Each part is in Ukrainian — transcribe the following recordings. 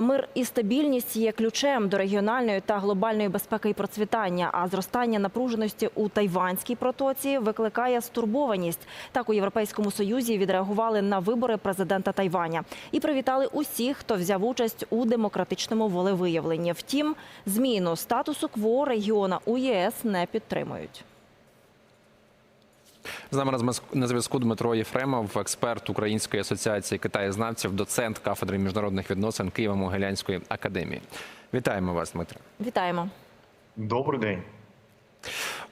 Мир і стабільність є ключем до регіональної та глобальної безпеки і процвітання. А зростання напруженості у Тайванській протоці викликає стурбованість. Так у Європейському Союзі відреагували на вибори президента Тайваня і привітали усіх, хто взяв участь у демократичному волевиявленні. Втім, зміну статусу КВО регіона у ЄС не підтримують. З нами на зв'язку- на зв'язку Дмитро Єфремов, експерт Української асоціації китаєзнавців, доцент кафедри міжнародних відносин Києво-Могилянської академії. Вітаємо вас, Дмитре. Вітаємо. Добрий день.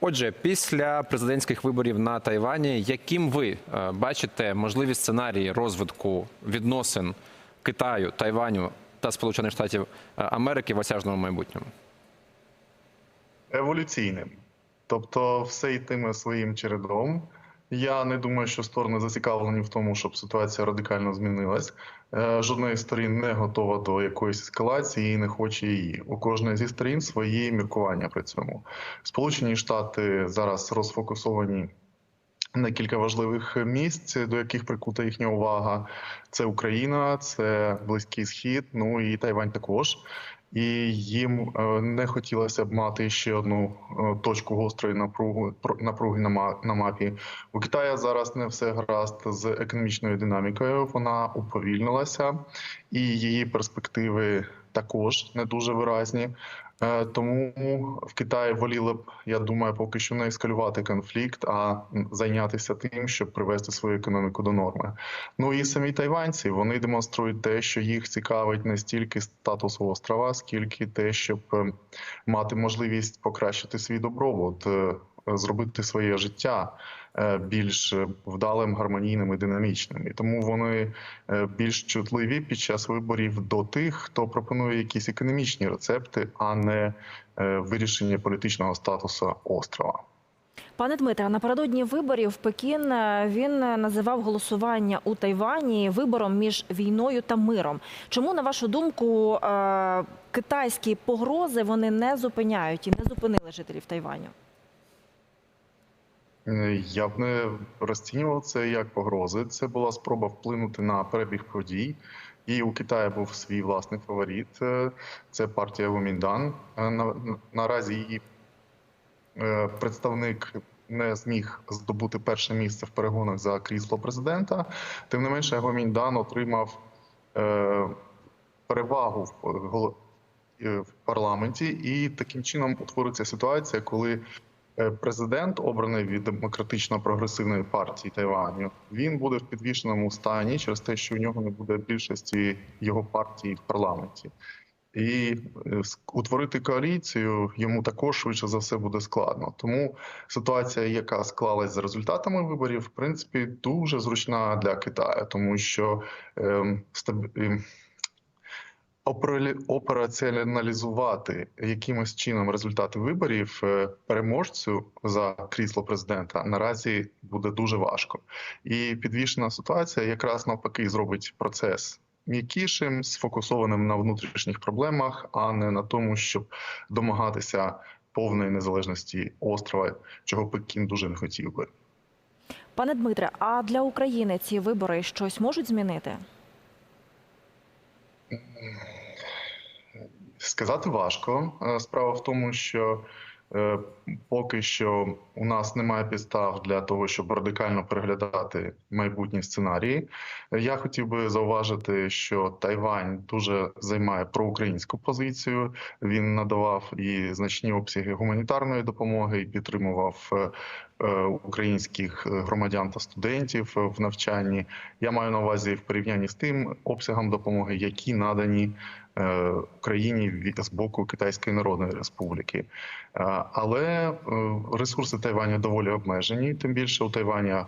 Отже, після президентських виборів на Тайвані, яким ви е, бачите можливі сценарії розвитку відносин Китаю, Тайваню та Сполучених Штатів е, Америки в осяжному майбутньому? Еволюційним. Тобто, все йтиме своїм чередом. Я не думаю, що сторони зацікавлені в тому, щоб ситуація радикально змінилась. Е, Жодна з сторін не готова до якоїсь ескалації і не хоче її. У кожної зі сторін свої міркування при цьому. Сполучені Штати зараз розфокусовані на кілька важливих місць, до яких прикута їхня увага. Це Україна, це Близький Схід, ну і Тайвань також. І їм е, не хотілося б мати ще одну е, точку гострої напруги напруги на мапі. У Китаї зараз не все гаразд з економічною динамікою. Вона уповільнилася, і її перспективи також не дуже виразні. Е, Тому в Китаї воліли б, я думаю, поки що не ескалювати конфлікт, а зайнятися тим, щоб привести свою економіку до норми. Ну і самі тайванці вони демонструють те, що їх цікавить не стільки статус острова, скільки те, щоб е, мати можливість покращити свій добробут, е, зробити своє життя е, більш вдалим, гармонійним і динамічним. І тому вони е, більш чутливі під час виборів до тих, хто пропонує якісь економічні рецепти, а не е, вирішення політичного статусу острова. Пане Дмитре, напередодні виборів Пекін він називав голосування у Тайвані вибором між війною та миром. Чому, на вашу думку, китайські погрози вони не зупиняють і не зупинили жителів Тайваню? Е, Я б не розцінював це як погрози. Це була спроба вплинути на перебіг подій. І у Китаї був свій власний фаворит. е, Це партія Гоміндан. Е, на- Наразі її представник не зміг здобути перше місце в перегонах за крісло президента. Тим не менше, Гоміндан отримав перевагу в парламенті, і таким чином утвориться ситуація, коли Президент, обраний від демократично прогресивної партії Тайваню, він буде в підвішеному стані через те, що у нього не буде більшості його партії в парламенті. І е, утворити коаліцію йому також швидше за все буде складно. Тому ситуація, яка склалась за результатами виборів, в принципі, дуже зручна для Китаю, тому що ем, стаб- ем, операціоналізувати якимось чином результати виборів е, переможцю за крісло президента наразі буде дуже важко. І підвішена ситуація якраз навпаки зробить процес м'якішим, сфокусованим на внутрішніх проблемах, а не на тому, щоб домагатися повної незалежності острова, чого Пекін дуже не хотів би. Пане Дмитре, а для України ці вибори щось можуть змінити? Сказати важко. Е, Справа в тому, що е, поки що у нас немає підстав для того, щоб радикально переглядати майбутні сценарії. Я хотів би зауважити, що Тайвань дуже займає проукраїнську позицію. Він надавав і значні обсяги гуманітарної допомоги, і підтримував е, українських громадян та студентів в навчанні. Я маю на увазі в порівнянні з тим обсягом допомоги, які надані е, Україні з боку Китайської Народної Республіки. Е, Але е, ресурси Тайваню доволі обмежені. Тим більше у Тайвані е,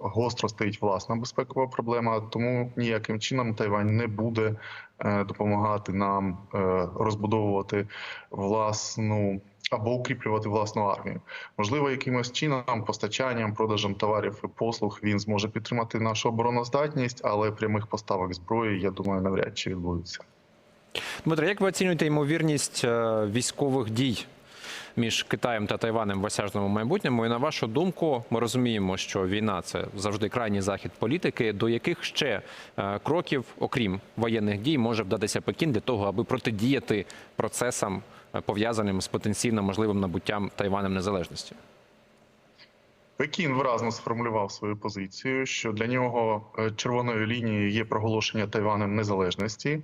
гостро стоїть власна безпекова проблема, тому ніяким чином Тайвань не буде е, допомагати нам е, розбудовувати власну. Або укріплювати власну армію, можливо, якимось чином, постачанням, продажем товарів і послуг він зможе підтримати нашу обороноздатність, але прямих поставок зброї, я думаю, навряд чи відбудеться. Дмитро, як ви оцінюєте ймовірність е, військових дій між Китаєм та Тайванем в осяжному майбутньому. І на вашу думку, ми розуміємо, що війна це завжди крайній захід політики. До яких ще е, кроків, окрім воєнних дій, може вдатися Пекін для того, аби протидіяти процесам е, пов'язаним з потенційно можливим набуттям Тайванем незалежності? Пекін виразно сформулював свою позицію, що для нього е, червоною лінією є проголошення Тайванем незалежності,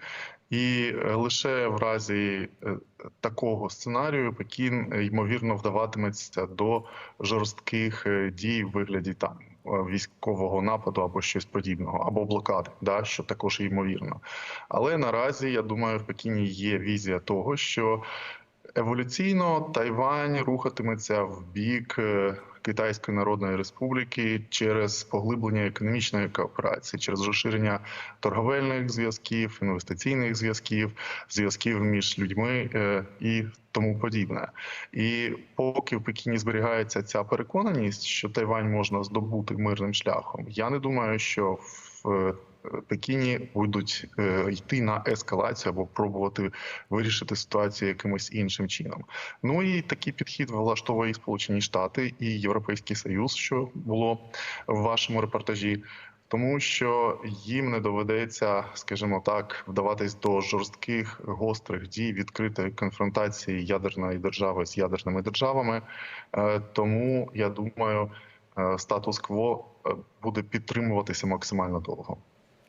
і е, лише в разі е, такого сценарію Пекін е, ймовірно вдаватиметься до жорстких дій в вигляді там військового нападу або щось подібного, або блокади, да, що також ймовірно. Але наразі я думаю, в Пекіні є візія того, що Еволюційно Тайвань рухатиметься в бік Китайської Народної Республіки через поглиблення економічної кооперації, через розширення торговельних зв'язків, інвестиційних зв'язків, зв'язків між людьми е, і тому подібне. І поки в Пекіні зберігається ця переконаність, що Тайвань можна здобути мирним шляхом, я не думаю, що в е, Пекіні будуть е, йти на ескалацію або пробувати вирішити ситуацію якимось іншим чином. Ну і такий підхід влаштовує і Сполучені Штати і Європейський Союз, що було в вашому репортажі. Тому що їм не доведеться, скажімо так, вдаватись до жорстких гострих дій відкритої конфронтації ядерної держави з ядерними державами. Е, Тому я думаю, е, статус-кво буде підтримуватися максимально довго.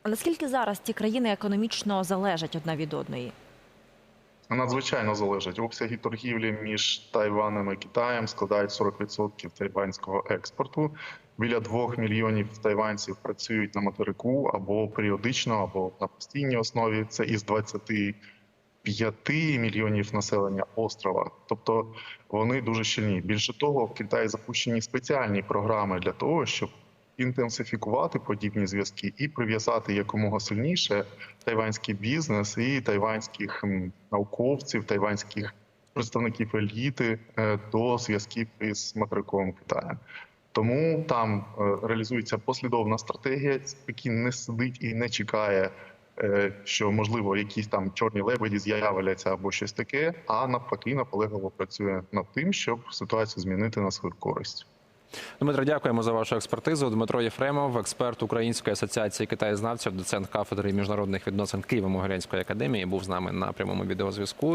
Наскільки зараз ці країни економічно залежать одна від одної? Надзвичайно залежить. Обсяги торгівлі між Тайванем і Китаєм складають 40% тайванського експорту. Біля 2 мільйонів тайванців працюють на материку або періодично, або на постійній основі. Це із 25 мільйонів населення острова. Тобто вони дуже щільні. Більше того, в Китаї запущені спеціальні програми для того, щоб інтенсифікувати подібні зв'язки і прив'язати якомога сильніше тайванський бізнес і тайванських науковців, тайванських представників еліти е, до зв'язків із материковим Китаєм. Тому там е, реалізується послідовна стратегія. Пекін не сидить і не чекає, е, що можливо якісь там чорні лебеді з'являться або щось таке. А навпаки, наполегливо працює над тим, щоб ситуацію змінити на свою користь. Дмитро, дякуємо за вашу експертизу. Дмитро Єфремов, експерт Української асоціації китаєзнавців, доцент кафедри міжнародних відносин Києво-Могилянської академії, був з нами на прямому відеозв'язку.